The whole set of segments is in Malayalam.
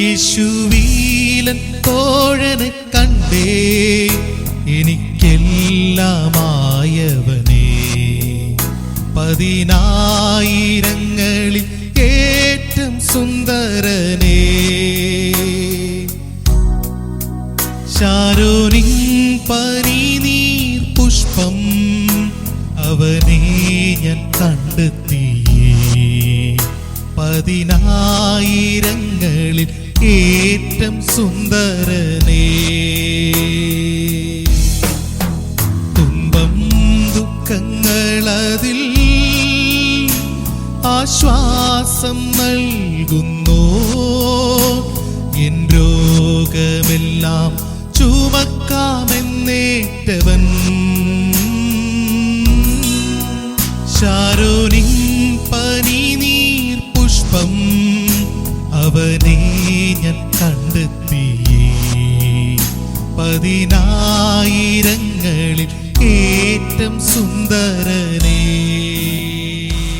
യേശുവീലൻ തോഴനെ കണ്ടേ എനിക്കെല്ലാമായവനേ. പതിനായിരങ്ങളിൽ ഏറ്റം സുന്ദരനേ. ശാരോനിൻ പനിനീർ പുഷ്പം അവനെ ഞാൻ കണ്ടെത്തിയേ പതിനായിരങ്ങളിൽ ഏറ്റം സുന്ദരനേ. തുമ്പം ദുഃഖങ്ങളതിൽ ആശ്വാസം നൽകുന്നു. എൻ രോഗമെല്ലാം ചുമക്കാമെന്നേറ്റവൻ പതിനായിരങ്ങളിൽ ഏറ്റം സുന്ദരനേ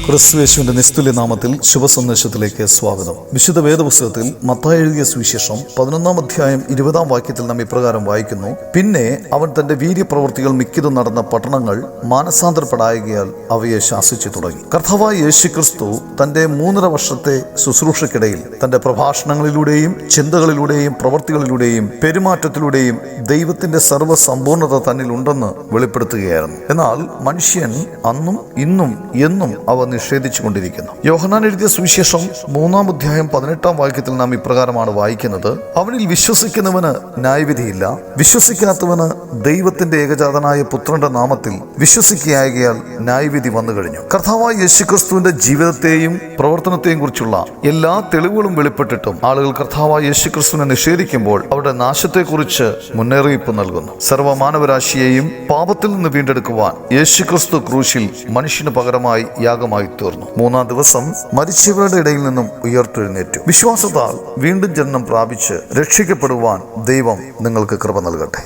ക്രിസ്തുവേശുവിന്റെ നിസ്തുല്യ നാമത്തിൽ ശുഭസന്ദേശത്തിലേക്ക് സ്വാഗതം. വിശുദ്ധ വേദപുസ്തകത്തിൽ മത്തായി എഴുതിയ സുവിശേഷം പതിനൊന്നാം അധ്യായം ഇരുപതാം വാക്യത്തിൽ നാം ഇപ്രകാരം വായിക്കുന്നു. പിന്നെ അവൻ തന്റെ വീര്യപ്രവൃത്തികൾ മിക്കതും നടന്ന പട്ടണങ്ങൾ മാനസാന്തരപ്പെടായകയാൽ അവയെ ശാസിച്ചു തുടങ്ങി. കർത്താവായ യേശു ക്രിസ്തു തന്റെ മൂന്നര വർഷത്തെ ശുശ്രൂഷക്കിടയിൽ തന്റെ പ്രഭാഷണങ്ങളിലൂടെയും ചിന്തകളിലൂടെയും പ്രവൃത്തികളിലൂടെയും പെരുമാറ്റത്തിലൂടെയും ദൈവത്തിന്റെ സർവസമ്പൂർണത തന്നിൽ ഉണ്ടെന്ന് വെളിപ്പെടുത്തുകയായിരുന്നു. എന്നാൽ മനുഷ്യൻ അന്നും ഇന്നും എന്നും അവ നിഷേധിച്ചു കൊണ്ടിരിക്കുന്നു യോഹനാൻ എഴുതിയ സുവിശേഷം മൂന്നാം അധ്യായം പതിനെട്ടാം വാക്യത്തിൽ നാം ഇപ്രകാരമാണ് വായിക്കുന്നത്. അവനിൽ വിശ്വസിക്കുന്നവന് ന്യായവിധിയില്ല. വിശ്വസിക്കാത്തവന് ദൈവത്തിന്റെ ഏകജാതനായ പുത്രന്റെ നാമത്തിൽ വിശ്വസിക്കുകയാകയാൽ ന്യായവിധി വന്നു കഴിഞ്ഞു. കർത്താവായ യേശുക്രിസ്തുവിന്റെ ജീവിതത്തെയും പ്രവർത്തനത്തെയും കുറിച്ചുള്ള എല്ലാ തെളിവുകളും വെളിപ്പെട്ടിട്ടും ആളുകൾ കർത്താവായ യേശുക്രിസ്തുവിനെ നിഷേധിക്കുമ്പോൾ അവരുടെ നാശത്തെക്കുറിച്ച് മുന്നറിയിപ്പ് നൽകുന്നു. സർവമാനവരാശിയെയും പാപത്തിൽ നിന്ന് വീണ്ടെടുക്കുവാൻ യേശുക്രിസ്തു ക്രൂശിൽ മനുഷ്യന് പകരമായി യാഗമായി തീർന്നു മൂന്നാം ദിവസം മരിച്ചവരുടെ ഇടയിൽ നിന്നും ഉയർത്തെഴുന്നേറ്റു. വിശ്വാസത്താൽ വീണ്ടും ജന്മം പ്രാപിച്ച് രക്ഷിക്കപ്പെടുവാൻ ദൈവം നിങ്ങൾക്ക് കൃപ നൽകട്ടെ.